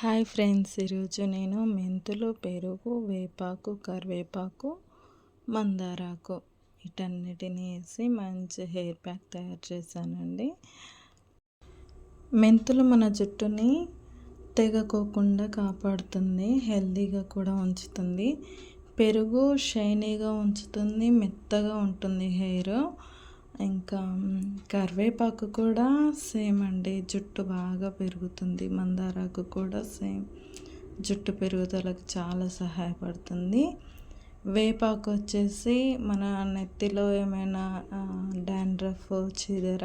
Hi friends ఈరోజు నేను మెంతులు పెరుగు వేపాకు కరివేపాకు మందారాకు వీటన్నిటిని వేసి మంచి హెయిర్ ప్యాక్ తయారు చేశానండి. మెంతులు మన జుట్టుని తెగకోకుండా కాపాడుతుంది హెల్దీగా కూడా ఉంచుతుంది. పెరుగు షైనీగా ఉంచుతుంది మెత్తగా ఉంటుంది హెయిర్. ఇంకా కరివేపాకు కూడా సేమ్ అండి. జుట్టు బాగా పెరుగుతుంది. మందారాకు కూడా సేమ్. జుట్టు పెరుగుదలకు చాలా సహాయపడుతుంది. వేపాకు వచ్చేసి మన నెత్తిలో ఏమైనా డాండ్రఫ్ చిదర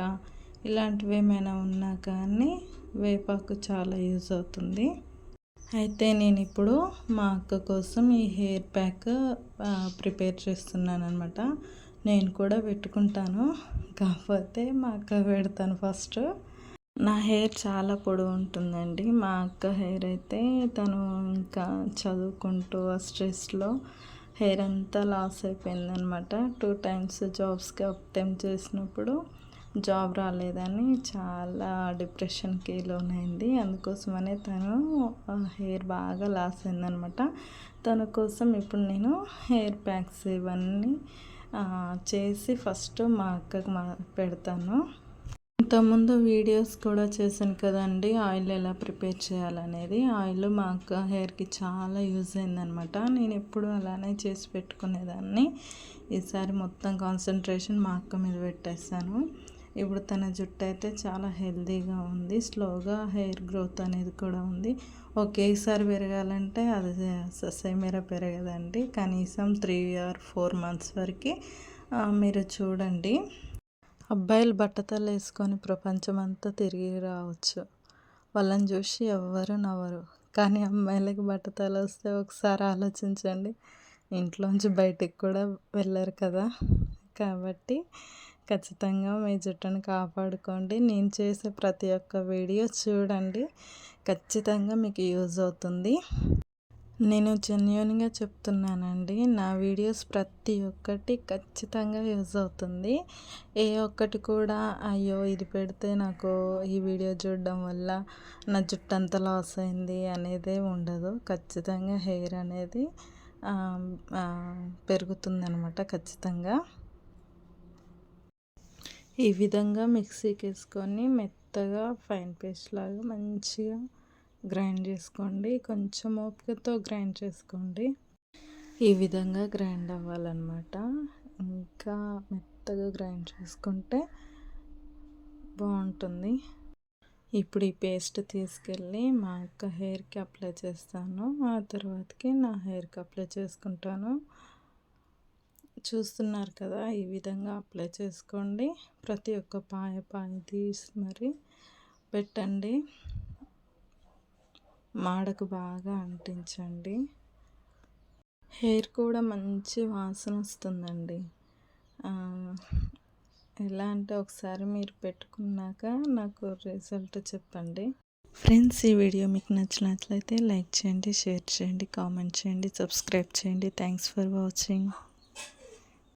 ఇలాంటివి ఏమైనా ఉన్నా కానీ వేపాకు చాలా యూజ్ అవుతుంది. అయితే నేను ఇప్పుడు మా అక్క కోసం ఈ హెయిర్ ప్యాక్ ప్రిపేర్ చేస్తున్నాను అనమాట నేను కూడా పెట్టుకుంటాను. కాకపోతే మా అక్క పెడతాను ఫస్ట్. నా హెయిర్ చాలా పొడవు ఉంటుందండి. మా అక్క హెయిర్ అయితే తను ఇంకా చదువుకుంటూ ఆ స్ట్రెస్లో హెయిర్ అంతా లాస్ అయిపోయిందనమాట. టూ టైమ్స్ జాబ్స్కి అటెంప్ట్ చేసినప్పుడు జాబ్ రాలేదని చాలా డిప్రెషన్కి లోనైంది. అందుకోసమనే తను హెయిర్ బాగా లాస్ అయిందనమాట. తన కోసం ఇప్పుడు నేను హెయిర్ ప్యాక్స్ ఇవన్నీ చేసి ఫస్ట్ మా అక్కకు మా పెడతాను. ఇంతకుముందు వీడియోస్ కూడా చేశాను కదండి ఆయిల్ ఎలా ప్రిపేర్ చేయాలనేది. ఆయిల్ మా అక్క హెయిర్కి చాలా యూజ్ అయిందనమాట. నేను ఎప్పుడు అలానే చేసి పెట్టుకునేదాన్ని. ఈసారి మొత్తం కాన్సన్ట్రేషన్ మా అక్క మీద పెట్టేస్తాను ఇప్పుడు తన జుట్టు అయితే చాలా హెల్దీగా ఉంది. స్లోగా హెయిర్ గ్రోత్ అనేది కూడా ఉంది. ఒకేసారి పెరగాలంటే అది ససేమీర పెరగదండి. కనీసం త్రీ ఆర్ ఫోర్ మంత్స్ వరకు మీరు చూడండి. అబ్బాయిలు బట్టతలు వేసుకొని ప్రపంచం అంతా తిరిగి రావచ్చు. వాళ్ళని చూసి ఎవ్వరు నవ్వరు. కానీ అమ్మాయిలకి బట్టతలు వస్తే ఒకసారి ఆలోచించండి. ఇంట్లోంచి బయటికి కూడా వెళ్ళరు కదా. కాబట్టి ఖచ్చితంగా మీ జుట్టును కాపాడుకోండి. నేను చేసే ప్రతి ఒక్క వీడియో చూడండి. ఖచ్చితంగా మీకు యూజ్ అవుతుంది. నేను జెన్యున్గా చెప్తున్నానండి. నా వీడియోస్ ప్రతి ఒక్కటి ఖచ్చితంగా యూజ్ అవుతుంది. ఏ ఒక్కటి కూడా అయ్యో ఇది పెడితే నాకు ఈ వీడియో చూడడం వల్ల నా జుట్టు అంత లాస్ అయింది అనేదే ఉండదు. ఖచ్చితంగా హెయిర్ అనేది పెరుగుతుందనమాట ఖచ్చితంగా. ఈ విధంగా మిక్సీకి వేసుకొని మెత్తగా ఫైన్ పేస్ట్ లాగా మంచిగా గ్రైండ్ చేసుకోండి. కొంచెం ఓపికతో గ్రైండ్ చేసుకోండి. ఈ విధంగా గ్రైండ్ అవ్వాలన్నమాట. ఇంకా మెత్తగా గ్రైండ్ చేసుకుంటే బాగుంటుంది. ఇప్పుడు ఈ పేస్ట్ తీసుకెళ్ళి మా యొక్క హెయిర్కి అప్లై చేస్తాను. ఆ తర్వాతకి నా హెయిర్కి అప్లై చేసుకుంటాను. చూస్తున్నారు కదా ఈ విధంగా అప్లై చేసుకోండి. ప్రతి ఒక్క పాయ పాయ తీసి మరి పెట్టండి. మాడకు బాగా అంటించండి. హెయిర్ కూడా మంచి వాసన వస్తుందండి. ఎలా అంటే ఒకసారి మీరు పెట్టుకున్నాక నాకు రిజల్ట్ చెప్పండి. ఫ్రెండ్స్ ఈ వీడియో మీకు నచ్చినట్లయితే లైక్ చేయండి షేర్ చేయండి కామెంట్ చేయండి సబ్స్క్రైబ్ చేయండి. Thanks for watching.